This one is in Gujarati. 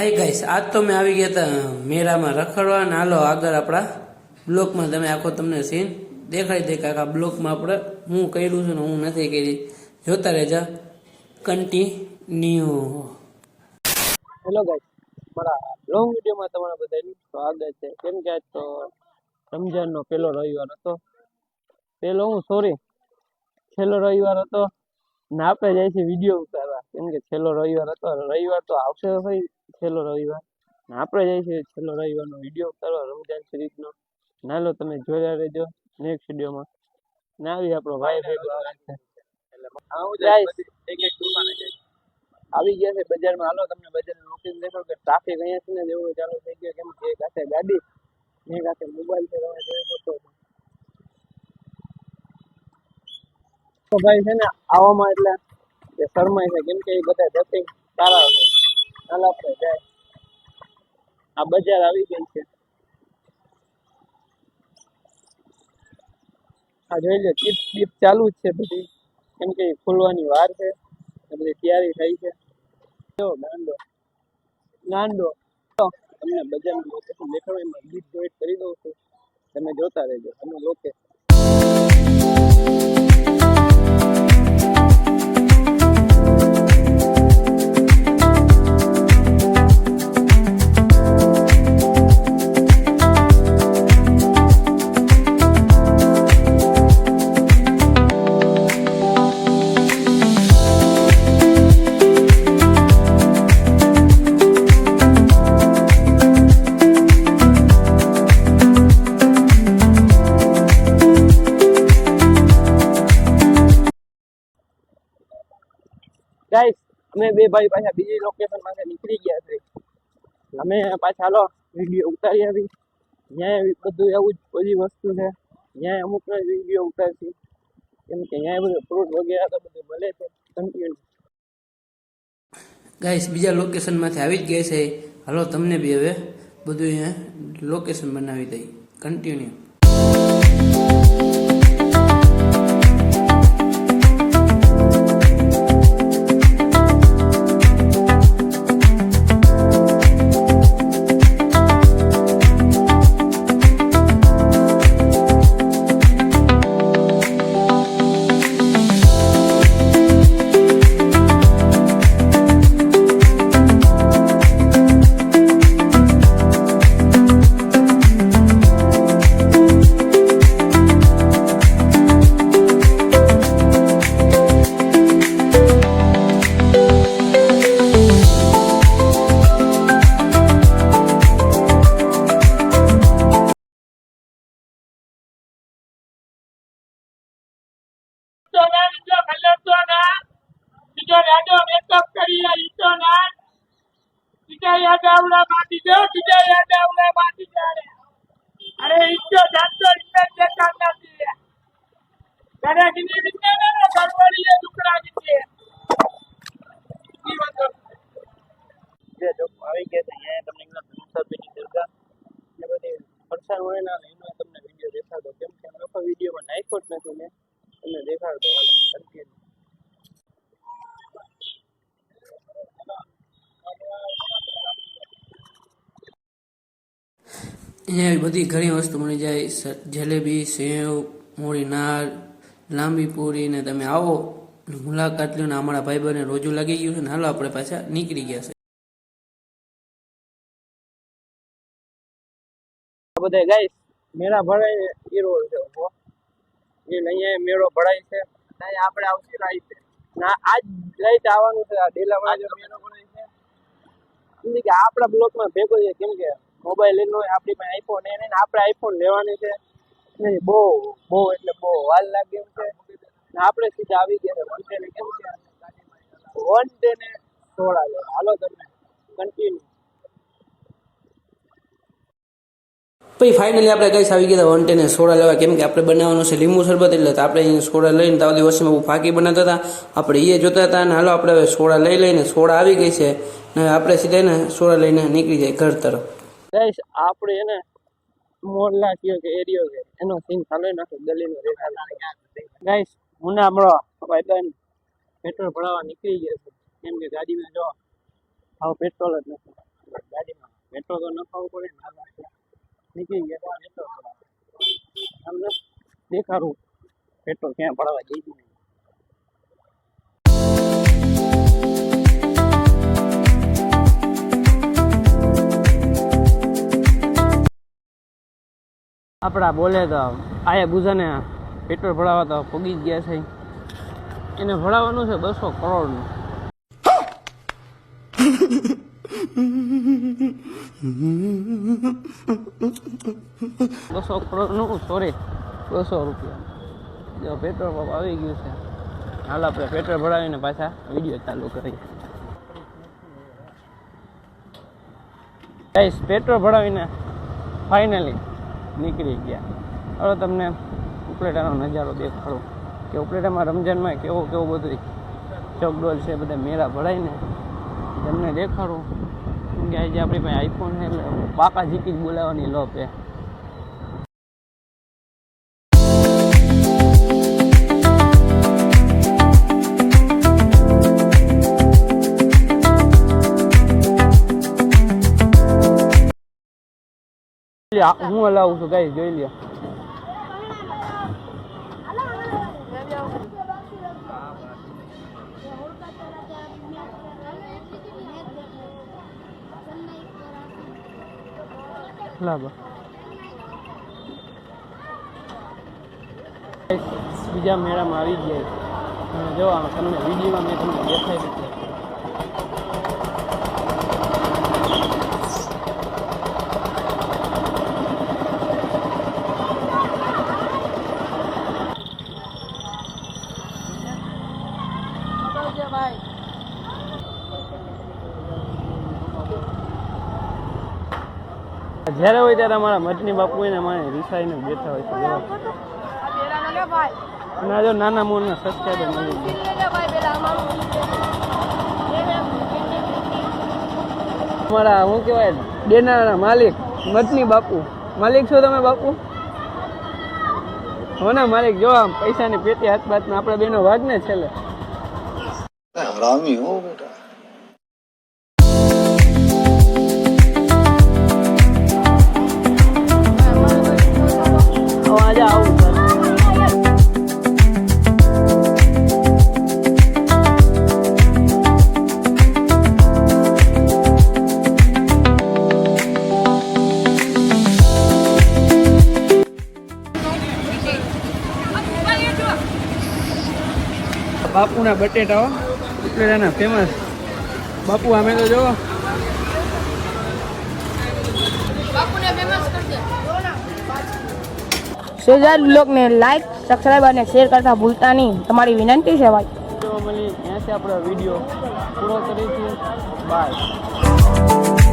ગાઈસ આજ તો મેં આવી ગયા હતા મેળામાં રખડવા ને હાલો આગળ આપણા બ્લોકમાં તમે આખો તમને સીન દેખાડી દે કે આખા બ્લોકમાં આપણે હું કર્યું છું ને હું નથી કરી. જોતા રહેજા. કન્ટિન્યુ હેલો ગાઈસ મારા લોંગ વિડીયોમાં તમારા બધાનું સ્વાગત છે. કેમ કે આજ તો રમજાનનો પહેલો રવિવાર હતો. પહેલો હું સોરી છેલ્લો રવિવાર હતો ને આપણે જાય છે વીડિયો ઉતારવા. કેમ કે છેલ્લો રવિવાર હતો. રવિવાર તો આવશે ખરી છેલ્લો રવિવાર. આપણે જાય છીએ છેલ્લો રવિવારનો વીડિયો ઉતારવા રમજાન શરીફનો. નાલો તમે જોયા રહેજો નેક્સ્ટ વિડીયોમાં ના આવી આપણો ભાઈ ભેગો આવે છે આવી ગયા છે બજારમાં. હાલો તમને બજારમાં લોકેશન દેખો કે ટ્રાફિક અહીંયાથી ને જેવું ચાલુ થઈ ગયો કેમ કે એક હાથે ગાડી એક હાથે મોબાઈલ છે તમે જોઈ શકો તો. ભાઈ છે ને આવવામાં એટલે કે શરમાય છે. કેમ કે એ બધા જતી સારા છે આ બજાર આવી ગઈ છે. આ જોઈ લો, ચીપ ચીપ ચાલુ જ છે બધી. કેમ કે ખુલવાની વાર છે બધી તૈયારી થઈ છે. જો, ગાંડો. ગાંડો. તમને બજારનું લોકેશન દેખાડો, એમાં ગીત જોઈટ કરી દઉં છું. તમે જોતા રહેજો. તમે લોકે અમે બે ભાઈ પાછા બીજી લોકેશન પાસે નીકળી ગયા છે. અમે પાછા, હાલો વીડિયો ઉતારી આવી. ત્યાં બધું એવું જ બધી વસ્તુ છે. ત્યાં અમુક વીડિયો ઉતારશું. કેમ કે ત્યાં બધું ફ્રૂટ વગેરે તો બધું મળે છે કન્ટિન્યુ ગાઈસ બીજા લોકેશનમાંથી આવી જ ગયા છે. હાલો, તમને બી હવે બધું અહીંયા લોકેશન બનાવી દઈ. કન્ટિન્યુ બીજો ના મેકઅપ કરી આ ના બીજા યાદ આવડા બાકી દો બીજા યાદ આવડા બાકી જાણે. અરે ઈટો જાતો ઇન્દર દેખાત નથી. ઘરે ગીની વિચાર ને ગરબડીએ દુકડા જે જો ગયા છે તમને એમના મુસાફરીની દરગાહ એ બધી ફરસાણ હોય ના તમને વીડિયો દેખાડો. કેમ કે કોઈ વિડીયોમાં નાખ્યો જ નથી મેં. દેખાડતો અહીંયા આવી બધી ઘણી વસ્તુ મળી જાય. જલેબી સેવ મોળી નાર લાંબી પૂરી ને તમે આવો મુલાકાત લો ને અમારા ભાઈ બહેને રોજુ લાગી ગયું છે ને હાલો આપણે પાછા નીકળી ગયા છે. બધા ગાઈસ મેળા ભરાય એ રોડ છે અહીંયા મેળો ભરાય છે. આપણે આવશે રાઈ છે ના આજ લઈ આવવાનું છે આ ડેલામાં મેળો ભરાય છે. કે આપણા બ્લોકમાં ભેગો છે કેમ કે મોબાઈલ એનો આપણી પાસે આઈફોન એને ને આપણે આઈફોન લેવાની છે. નહીં બહુ બહુ એટલે બહુ વાલ લાગે એમ છે. આપણે સીધા આવી ગયા વન ડે ને કેમ છે? વન ડે ને સોળા લે. હાલો તમે કન્ટિન્યુ પછી ફાઇનલી આપણે ગઈસ આવી ગયા વન ટેને સોડા લેવા. કેમ કે આપણે બનાવવાનું છે લીંબુ શરબત, એટલે આપણે અહીંયા સોડા લઈને તાવ વર્ષમાં બહુ ફાકી બનાવતા હતા. આપણે એ જોતા હતા અને હાલો આપણે હવે સોડા લઈ લઈને સોડા આવી ગઈ છે. ને આપણે સીધા ને સોડા લઈને નીકળી જાય ઘર તરફ. ગાઈસ, આપણે એને મોરલા કયો કે એરિયો કે, એનો સીન ચાલુ નાખો ગલીનો ગાઈસ હું ને હમણાં ભાઈ બેન પેટ્રોલ ભરાવા નીકળી ગયા છે. કેમ કે ગાડીમાં જો આવું પેટ્રોલ જ નથી. ગાડીમાં પેટ્રોલ તો નખાવવું પડે ને. નીકળી ગયા તમને દેખાડું, પેટ્રોલ ક્યાં ભરાવા જઈ ગયું. આપણા બોલે તો આયા બુઝાને પેટ્રોલ ભરાવા તો પગી જ ગયા છે. એને ભરાવાનું છે બસો કરોડનું. બસો કરોડનું સોરી બસો રૂપિયા. જો પેટ્રોલ પંપ આવી ગયું છે. હાલ આપણે પેટ્રોલ ભરાવીને પાછા વીડિયો ચાલુ કરીએ. ગાઈસ પેટ્રોલ ભરાવીને ફાઇનલી નીકળી ગયા. હવે તમને ઉપલેટાનો નજારો દેખાડો. કે ઉપલેટામાં રમજાનમાં કેવો કેવો બધું ચોકડોલ છે, બધા મેળા ભરાઈને તમને દેખાડું. કેમ કે આજે આપણી પાસે આઈફોન છે એટલે પાકા જીકી જ બોલાવવાની લો પે હું હલાવું છું, ગાઈસ, જોઈ લ્યો. બરાબર બીજા મેળામાં આવી ગયા. અને જો તમને વિડીયોમાં મેં તમને દેખાઈ દીધું જ્યારે હોય ત્યારે અમારા મઠની બાપુ એને અમારે રિસાઈને બેઠા હોય છે. ના જો નાના મોરના સબસ્ક્રાઈબર મળી અમારા. શું કહેવાય ડેનાના માલિક મઠની બાપુ. માલિક છો તમે બાપુ? હોના માલિક જો આમ પૈસાની પેટી હાથ બાતમાં આપણે બેનો વાગ ને છેલ્લે. હરામી હો બેટા. બાપુના બટેટાઓ ઉપલેટાના ફેમસ બાપુ અમે તો જો શેજાદ બ્લોગને લાઈક સબસ્ક્રાઈબ અને શેર કરતા ભૂલતા નહીં. તમારી વિનંતી છે ભાઈ. તો મળી ત્યાંથી આપણો વીડિયો પૂરો કરીશું. બાય